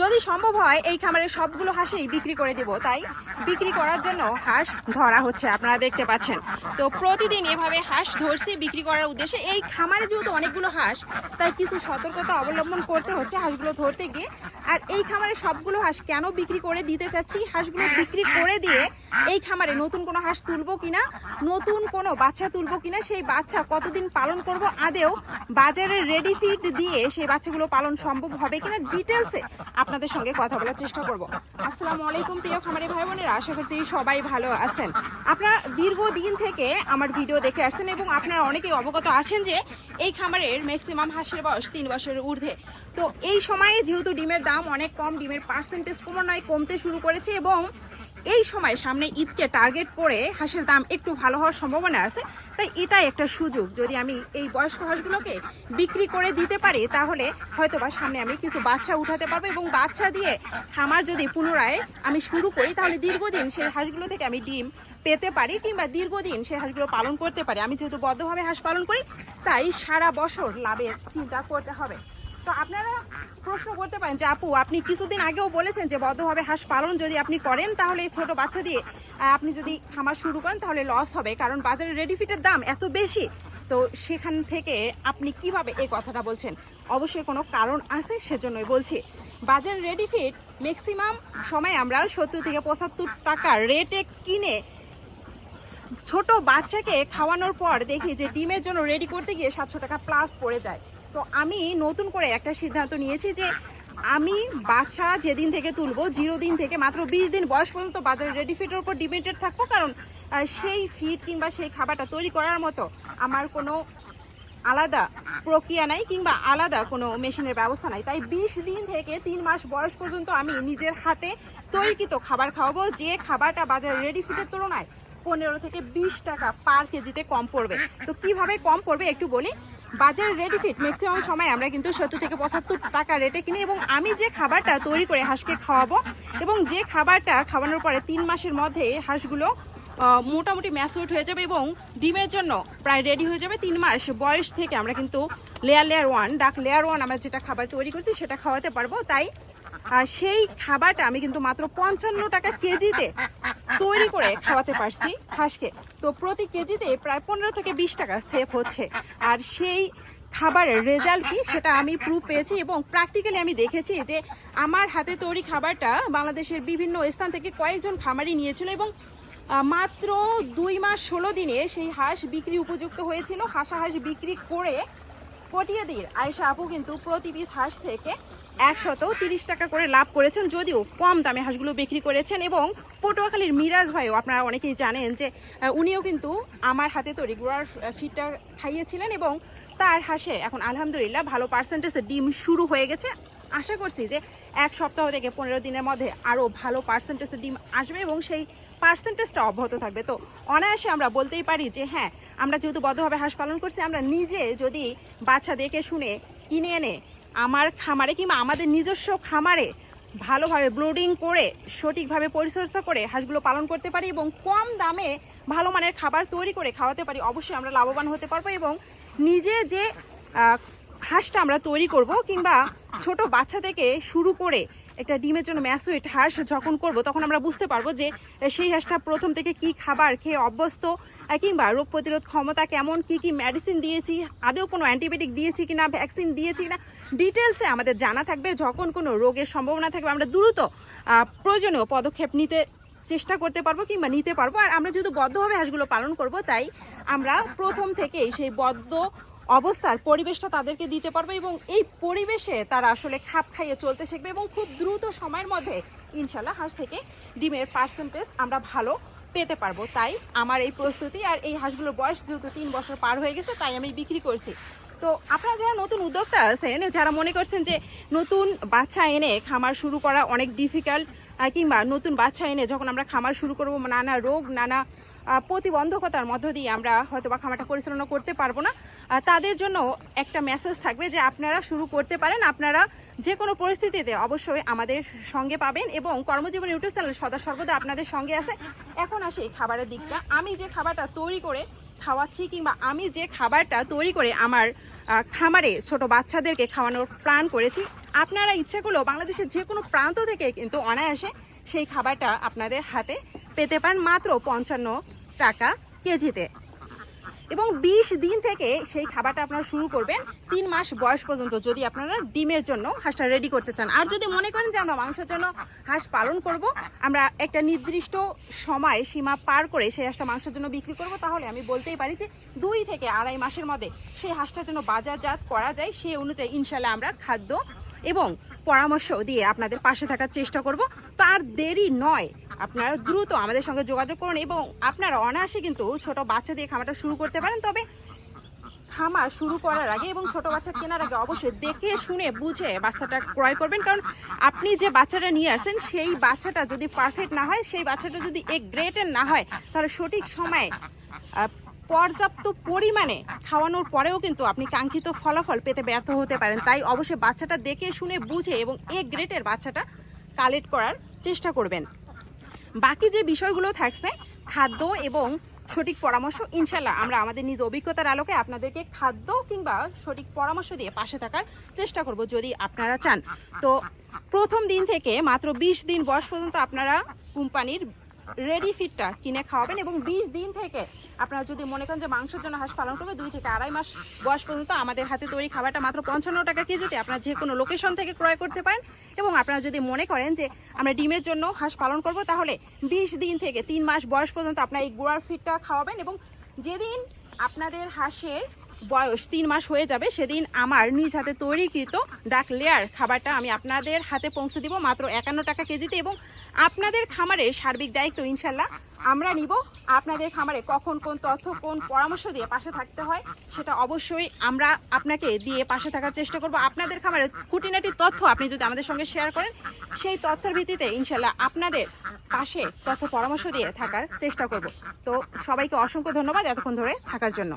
যদি সম্ভব হয়, এই খামারের সবগুলো হাঁসেই বিক্রি করে দেব। তাই বিক্রি করার জন্য হাঁস ধরা হচ্ছে, আপনারা দেখতে পাচ্ছেন। তো প্রতিদিন এভাবে হাঁস ধরছি, বিক্রি করার উদ্দেশ্যে। এই খামারে যেহেতু অনেকগুলো হাঁস, তাই কিছু সতর্কতা অবলম্বন করতে হচ্ছে হাঁসগুলো ধরতে গিয়ে। আর এই খামারে সবগুলো হাঁস কেন বিক্রি করে দিতে চাচ্ছি? হাঁসগুলো বিক্রি করে দিয়ে এই খামারে নতুন কোনো হাঁস তুলবো কিনা? নতুন কোনো বাচ্চা তুলবো কিনা? সেই বাচ্চা কতদিন পালন করব? আদেও বাজারে রেডি ফিড দিয়ে সেই বাচ্চাগুলো পালন সম্ভব হবে কিনা? ডিটেলসে আপনাদের সঙ্গে কথা বলার চেষ্টা করব। আসসালামু আলাইকুম প্রিয় খামারি ভাই বোনেরা, আশা করছি সবাই ভালো আছেন। আপনারা দীর্ঘদিন থেকে আমার ভিডিও দেখে আসছেন এবং আপনারা অনেকেই অবগত আছেন যে এই খামারের ম্যাক্সিমাম হাঁসের বয়স তিন বছরের ঊর্ধ্বে। তো এই সময়ে যেহেতু ডিমের দাম অনেক কম, ডিমের পার্সেন্টেজ ক্রমান্বয়ে কমতে শুরু করেছে এবং এই সময় সামনে ঈদকে টার্গেট করে হাঁসের দাম একটু ভালো হওয়ার সম্ভাবনা আছে, তাই এটাই একটা সুযোগ। যদি আমি এই বয়স্ক হাঁসগুলোকে বিক্রি করে দিতে পারি, তাহলে হয়তো বা সামনে আমি কিছু বাচ্চা উঠাতে পারব এবং বাচ্চা দিয়ে খামার যদি পুনরায় আমি শুরু করি, তাহলে দীর্ঘদিন সেই হাঁসগুলো থেকে আমি ডিম পেতে পারি কিংবা দীর্ঘদিন সেই হাঁসগুলো পালন করতে পারি। আমি যেহেতু বদ্ধভাবে হাঁস পালন করি, তাই সারা বছর লাভের চিন্তা করতে হবে। তো আপনারা প্রশ্ন করতে পারেন যে, আপু, আপনি কিছুদিন আগেও বলেছেন যে, বদ্ধভাবে হাঁস পালন যদি আপনি করেন, তাহলে এই ছোট বাচ্চা দিয়ে আপনি যদি খামার শুরু করেন, তাহলে লস হবে। কারণ বাজারে রেডি ফিটের দাম এত বেশি। তো সেখান থেকে আপনি কীভাবে এই কথাটা বলছেন? অবশ্যই কোনো কারণ আছে, সেজন্যই বলছি। বাজার রেডি ফিট ম্যাক্সিমাম সময় আমরা সত্তর থেকে পঁচাত্তর টাকা রেটে কিনে ছোট বাচ্চাকে খাওয়ানোর পর দেখি যে, ডিমের জন্য রেডি করতে গিয়ে সাতশো টাকা প্লাস পড়ে যায়। তো আমি নতুন করে একটা সিদ্ধান্ত নিয়েছি যে আমি বাচ্চা যেদিন থেকে তুলবো, জিরো দিন থেকে মাত্র বিশ দিন বয়স পর্যন্ত বাজারে রেডি ফিটের উপর ডিপেন্ডেড থাকব। কারণ সেই ফিড কিংবা সেই খাবারটা তৈরি করার মতো আমার কোনো আলাদা প্রক্রিয়া নাই কিংবা আলাদা কোনো মেশিনের ব্যবস্থা নাই। তাই বিশ দিন থেকে তিন মাস বয়স পর্যন্ত আমি নিজের হাতে তৈরিকৃত খাবার খাওয়াবো, যে খাবারটা বাজারে রেডি ফিটের তুলনায় পনেরো থেকে বিশ টাকা পার কেজিতে কম পড়বে। তো কীভাবে কম পড়বে একটু বলি? বাজারে রেডি ফিট ম্যাক্সিমাম সময় আমরা কিন্তু সত্তর থেকে পঁচাত্তর টাকা রেটে কিনি এবং আমি যে খাবারটা তৈরি করে হাঁসকে খাওয়াবো এবং যে খাবারটা খাওয়ানোর পরে তিন মাসের মধ্যে হাঁসগুলো মোটামুটি ম্যাচুড হয়ে যাবে এবং ডিমের জন্য প্রায় রেডি হয়ে যাবে তিন মাস বয়স থেকে আমরা কিন্তু layer layer one duck layer one আমরা যেটা খাবার তৈরি করছি সেটা খাওয়াতে পারব। তাই আহ, সেই খাবারটা আমি কিন্তু মাত্র পঞ্চান্ন টাকা কেজিতে তৈরি করে খাওয়াতে পারছি হাঁসকে। তো প্রতি কেজিতে প্রায় পনেরো থেকে বিশ টাকা সেভ হচ্ছে। আর সেই খাবারের রেজাল্ট কি সেটা আমি প্রুফ পেয়েছি এবং প্র্যাকটিক্যালি আমি দেখেছি যে আমার হাতে তৈরি খাবারটা বাংলাদেশের বিভিন্ন স্থান থেকে কয়েকজন খামারি নিয়েছিল এবং মাত্র দুই মাস ষোলো দিনে সেই হাঁস বিক্রি উপযুক্ত হয়েছিল। হাঁসা হাঁস বিক্রি করে পটিয়াদির আয়সা আপু কিন্তু প্রতি পিস হাঁস থেকে একশত তিরিশ টাকা করে লাভ করেছেন যদিও কম দামে হাঁসগুলো বিক্রি করেছেন এবং পটুয়াখালীর মিরাজ ভাইও আপনারা অনেকেই জানেন যে উনিও কিন্তু আমার হাতে তৈরি গুড়ার ফিডটা খাইয়েছিলেন এবং তার হাঁসে এখন আলহামদুলিল্লাহ ভালো পার্সেন্টেজে ডিম শুরু হয়ে গেছে। আশা করছি যে এক সপ্তাহ থেকে পনেরো দিনের মধ্যে আরও ভালো পার্সেন্টেজের ডিম আসবে এবং সেই পার্সেন্টেজটা অব্যাহত থাকবে। তো অনায়াসে আমরা বলতেই পারি যে হ্যাঁ আমরা যেহেতু বদ্ধভাবে হাঁস পালন করছি, আমরা নিজে যদি বাচ্চা দেখে শুনে কিনে এনে আমার খামারে কিংবা আমাদের নিজস্ব খামারে ভালোভাবে ব্লোডিং করে, সঠিকভাবে পরিচর্যা করে হাঁসগুলো পালন করতে পারি এবং কম দামে ভালো মানের খাবার তৈরি করে খাওয়াতে পারি, অবশ্যই আমরা লাভবান হতে পারব এবং নিজে যে হাঁসটা আমরা তৈরি করব কিংবা ছোট বাচ্চা থেকে শুরু করে একটা ডিমের জন্য ম্যাসুইট হাঁস যখন করব, তখন আমরা বুঝতে পারব যে সেই হাঁসটা প্রথম থেকে কি খাবার খেয়ে অভ্যস্ত কিংবা রোগ প্রতিরোধ ক্ষমতা কেমন, কি কি মেডিসিন দিয়েছি, আদেও কোনো অ্যান্টিবায়োটিক দিয়েছি কিনা ভ্যাকসিন দিয়েছি কিনা ডিটেলসে আমাদের জানা থাকবে। যখন কোনো রোগের সম্ভাবনা থাকবে, আমরা দ্রুত প্রয়োজনীয় পদক্ষেপ নিতে চেষ্টা করতে পারব কিংবা নিতে পারব। আর আমরা যেহেতু বদ্ধভাবে হাঁসগুলো পালন করব, তাই আমরা প্রথম থেকেই সেই বদ্ধ অবস্থার পরিবেশটা তাদেরকে দিতে পারব এবং এই পরিবেশে তারা আসলে খাপ খাইয়ে চলতে শিখবে এবং খুব দ্রুত সময়ের মধ্যে ইনশাল্লাহ হাঁস থেকে ডিমের পার্সেন্টেজ আমরা ভালো পেতে পারব। তাই আমার এই প্রস্তুতি আর এই হাঁসগুলোর বয়স যেহেতু তিন বছর পার হয়ে গেছে, তাই আমি বিক্রি করছি। তো আপনারা যারা নতুন উদ্যোক্তা আছেন, যারা মনে করছেন যে নতুন বাচ্চা এনে খামার শুরু করা অনেক ডিফিকাল্ট কিংবা নতুন বাচ্চা এনে যখন আমরা খামার শুরু করব, নানা রোগ, নানা প্রতিবন্ধকতার মধ্য দিয়ে আমরা হয়তো বা খামারটা পরিচালনা করতে পারব না। তাদের জন্য একটা মেসেজ থাকবে যে আপনারা শুরু করতে পারেন, আপনারা যে কোনো পরিস্থিতিতে অবশ্যই আমাদের সঙ্গে পাবেন এবং কর্মজীবন ইউটিউব চ্যানেল সদা সর্বদা আপনাদের সঙ্গে আছে। এখন আসে খাবারের দিকটা। আমি যে খাবারটা তৈরি করে খাওয়াচ্ছি কিংবা আমি যে খাবারটা তৈরি করে আমার খামারে ছোট বাচ্চাদেরকে খাওয়ানোর প্ল্যান করেছি, আপনারা ইচ্ছে করলেও বাংলাদেশের যে কোনো প্রান্ত থেকে কিন্তু অনায়াসে সেই খাবারটা আপনাদের হাতে পেতে পারেন মাত্র পঞ্চান্ন টাকা কেজিতে। এবং বিশ দিন থেকে সেই খাবারটা আপনারা শুরু করবেন তিন মাস বয়স পর্যন্ত যদি আপনারা ডিমের জন্য হাঁসটা রেডি করতে চান। আর যদি মনে করেন যে আমরা মাংসের জন্য হাঁস পালন করব, আমরা একটা নির্দিষ্ট সময় সীমা পার করে সেই হাঁসটা মাংসের জন্য বিক্রি করব, তাহলে আমি বলতেই পারি যে দুই থেকে আড়াই মাসের মধ্যে সেই হাঁসটা যেন বাজারজাত করা যায়। সেই অনুযায়ী ইনশাল্লাহ আমরা খাদ্য এবং পরামর্শ দিয়ে আপনাদের পাশে থাকার চেষ্টা করব। তার দেরি নয়, আপনারা দ্রুত আমাদের সঙ্গে যোগাযোগ করুন এবং আপনারা অনায়াসে কিন্তু ছোট বাচ্চা দিয়ে খামারটা শুরু করতে পারেন। তবে খামার শুরু করার আগে এবং ছোট বাচ্চা কেনার আগে অবশ্যই দেখে, শুনে, বুঝে বাচ্চাটা ক্রয় করবেন। কারণ আপনি যে বাচ্চাটা নিয়ে আসেন সেই বাচ্চাটা যদি পারফেক্ট না হয়, সেই বাচ্চাটা যদি এক গ্রেটের না হয়, তাহলে সঠিক সময়ে পর্যাপ্ত পরিমাণে খাওয়ানোর পরেও কিন্তু আপনি কাঙ্ক্ষিত ফলাফল পেতে ব্যর্থ হতে পারেন। তাই অবশ্যই বাচ্চাটা দেখে, শুনে, বুঝে এবং এ গ্রেটের বাচ্চাটা কালেক্ট করার চেষ্টা করবেন। বাকি যে বিষয়গুলো থাকছে, খাদ্য এবং সঠিক পরামর্শ ইনশাল্লাহ আমরা আমাদের নিজ অভিজ্ঞতার আলোকে আপনাদেরকে খাদ্য কিংবা সঠিক পরামর্শ দিয়ে পাশে থাকার চেষ্টা করব যদি আপনারা চান। তো প্রথম দিন থেকে মাত্র বিশ দিন বয়স পর্যন্ত আপনারা কোম্পানির রেডি ফিডটা কিনে খাওয়াবেন এবং বিশ দিন থেকে আপনারা যদি মনে করেন যে মাংসের জন্য হাঁস পালন করবে, দুই থেকে আড়াই মাস বয়স পর্যন্ত আমাদের হাতে তৈরি খাবারটা মাত্র পঞ্চান্ন টাকা কেজিতে আপনারা যে কোনো লোকেশন থেকে ক্রয় করতে পারেন এবং আপনারা যদি মনে করেন যে আমরা ডিমের জন্য হাঁস পালন করব, তাহলে বিশ দিন থেকে তিন মাস বয়স পর্যন্ত আপনারা এই গুঁড়ার ফিডটা খাওয়াবেন এবং যেদিন আপনাদের হাঁসের বয়স তিন মাস হয়ে যাবে, সেদিন আমার নিজ হাতে তৈরিকৃত ডাক লেয়ার খাবারটা আমি আপনাদের হাতে পৌঁছে দিব মাত্র একান্ন টাকা কেজিতে এবং আপনাদের খামারের সার্বিক দায়িত্ব ইনশাল্লাহ। আমরা নিব আপনাদের খামারে কখন কোন তথ্য, কোন পরামর্শ দিয়ে পাশে থাকতে হয়, সেটা অবশ্যই আমরা আপনাকে দিয়ে পাশে থাকার চেষ্টা করব। আপনাদের খামারে খুঁটিনাটি তথ্য আপনি যদি আমাদের সঙ্গে শেয়ার করেন, সেই তথ্যের ভিত্তিতে ইনশাল্লাহ আপনাদের পাশে তথ্য পরামর্শ দিয়ে থাকার চেষ্টা করব। তো সবাইকে অসংখ্য ধন্যবাদ এতক্ষণ ধরে থাকার জন্য।